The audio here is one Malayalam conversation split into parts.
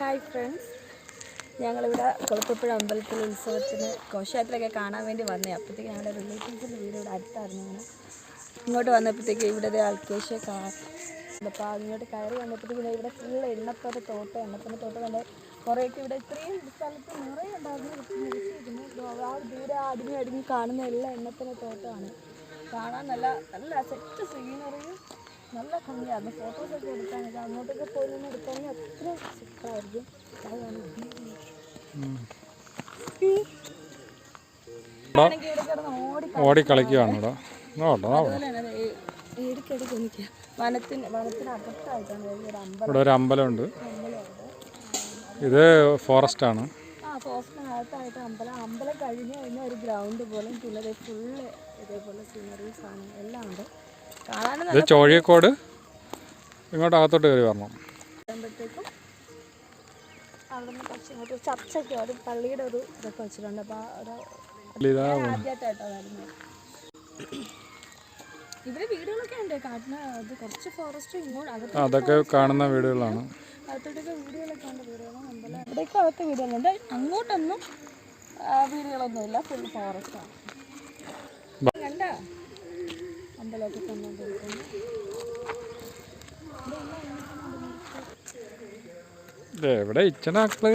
ഹായ് ഫ്രണ്ട്സ് ഞങ്ങളിവിടെ കൊളുത്തപ്പുഴ അമ്പലത്തിൽ ഉത്സവത്തിന് ഘോഷയാത്രയൊക്കെ കാണാൻ വേണ്ടി വന്നേ. അപ്പോഴത്തേക്ക് ഞങ്ങളുടെ റിലേറ്റീവ്സിന്റെ വീട് ഇവിടെ അടുത്തായിരുന്നു ഇങ്ങോട്ട് വന്നപ്പോഴത്തേക്ക് ഇവിടെ അൽക്കേഷ്യ കാ അപ്പോൾ ഇങ്ങോട്ട് കയറി വന്നപ്പോഴത്തേക്ക് ഇവിടെ ഫുൾ എണ്ണപ്പുറ തോട്ടം എണ്ണപ്പുറ തോട്ടം കണ്ട് കുറേയൊക്കെ ഇവിടെ ഇത്രയും സ്ഥലത്ത് നിറയെ ഉണ്ടായിരുന്നു. ആ ദൂരെ അടിഞ്ഞ് അടിഞ്ഞ് കാണുന്ന എല്ലാ എണ്ണപ്പുറ തോട്ടമാണ്. കാണാൻ നല്ല നല്ല സെറ്റ് സീനറിയും നല്ല ഭംഗിയായിരുന്നു ഫോട്ടോസൊക്കെ എടുക്കാനൊക്കെ അങ്ങോട്ടൊക്കെ പോയി നിന്ന് എടുക്കുകയാണെങ്കിൽ അത്ര സൂപ്പറായിരിക്കും ആണെങ്കിൽ ഇവിടെ ഇടയ്ക്കിടയ്ക്ക് നിൽക്കുക വനത്തിന് വനത്തിനകത്തായിട്ടാണ് ഒരു അമ്പലം. ഇവിടെ ഒരു അമ്പലമുണ്ട്. ഇത് ഫോറസ്റ്റ് ആണ്. ആ ഫോറസ്റ്റിനകത്തായിട്ട് അമ്പലം. അമ്പലം കഴിഞ്ഞ് കഴിഞ്ഞാൽ ഒരു ഗ്രൗണ്ട് പോലെ പിന്നെ ഫുള്ള് ഇതേപോലെ സീനറീസ് ആണ് എല്ലാം ഉണ്ട്. ഇത് ചോഴിയക്കോട്. ഇങ്ങോട്ട് അകത്തോട്ട് കയറി വരണം. വരുമ്പോഴത്തേക്കും അവിടെ നിന്ന് കുറച്ച് ഒരു ചർച്ചയ്ക്ക് ഒരു പള്ളിയുടെ ഒരു ഇതൊക്കെ വെച്ചിട്ടുണ്ട്. അപ്പോൾ ഒരു വരുന്നത് ഇവിടെ വീടുകളൊക്കെ ഉണ്ട്. കാട്ടിന് അത് കുറച്ച് ഫോറസ്റ്റ് ഇങ്ങോട്ട് അതൊക്കെ കാണുന്ന വീടുകളാണ്. അകത്തോട്ടൊക്കെ വീടുകളൊക്കെ ഉണ്ട്. വീടുകളും അമ്പലം. ഇവിടെയൊക്കെ അകത്ത് വീടുകളുണ്ട്. അങ്ങോട്ടൊന്നും വീടുകളൊന്നും വീടുകളൊന്നുമില്ല. ഫുൾ ഫോറസ്റ്റാണ് കണ്ട അമ്പലമൊക്കെ കണ്ടുകൊണ്ടിരിക്കുന്നു ഇത് എവിടെ ഇച്ചനാക്കൾ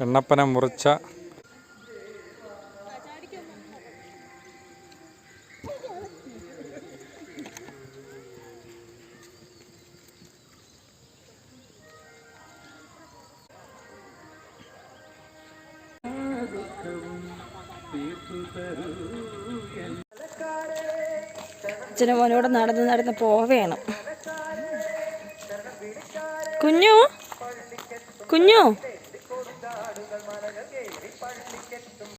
എണ്ണപ്പന മുറിച്ച അച്ഛനും മോനോട് നടന്ന് നടന്ന് പോവേണം. കുഞ്ഞു കുഞ്ഞു.